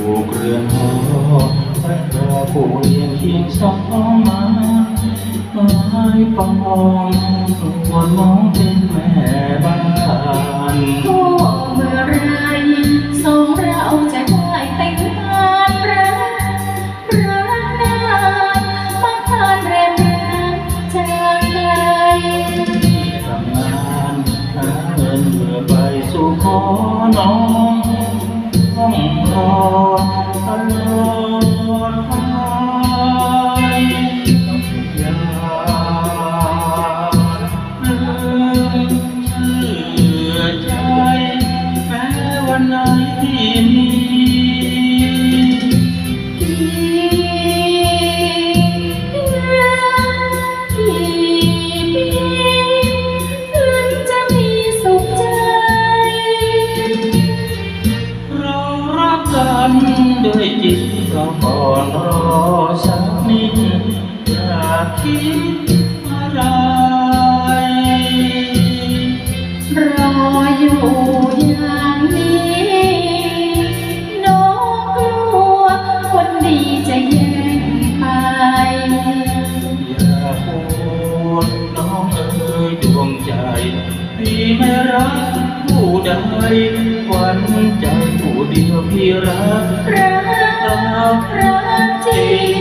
ผูกเรือนหอและรอผู้เรียนเคียงสองมาไม้ปองสวนน้องเป็นแม่บ้านก็เมื่อไรสองเราจะได้แต่งงานรักรักนานมาทานแรมแรงจากไกลทำงานหาเงินเพื่อไปสู่ขอน้อง ต้องรอตลอดไปอย่าเลิกเชื่อใจแม้วันไหนที่มี ด้วยจิตเราก่อนรอสักนิดอย่าคิดอะไร รออยู่อย่างนี้น้องกลัวคนดีจะแย่งไปอย่าพูดน้องเอ๋ยดวงใจพี่ไม่รักผู้ใด วันใจผู้เดียวพี่รักรักรักจริง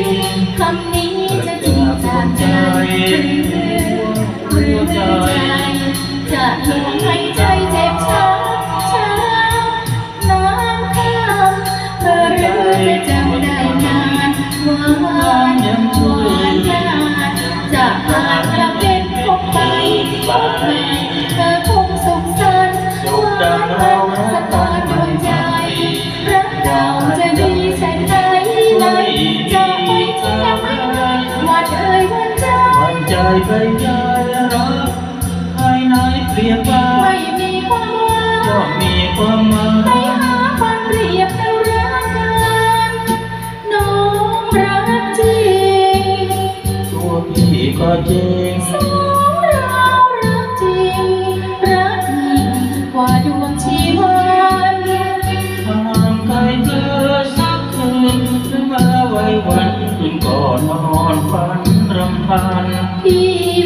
คำนี้ วันใจไปใจรักภายในเปรียบว่าไม่มีความหวัย่องมมีความหมาย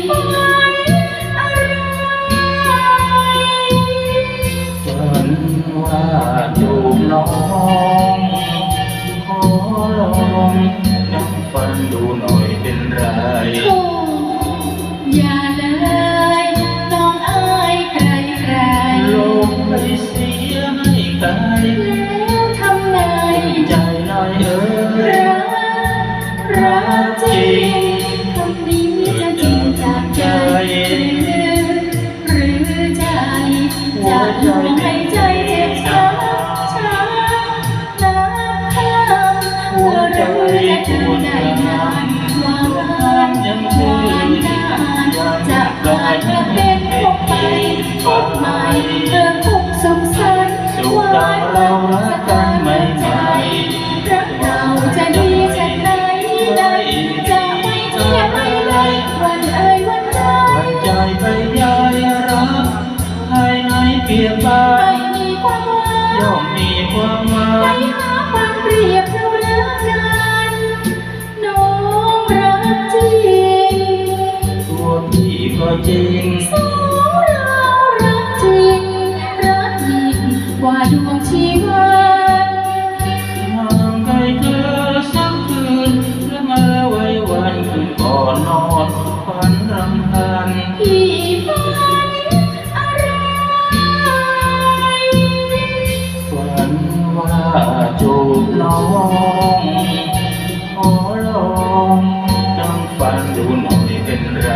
พัน จะทำให้ใจเจ็บช้ำช้ำน้ำข้ามเมื่อรู้จะเจอได้นนหวาน ดูหมอไม่เป็นไร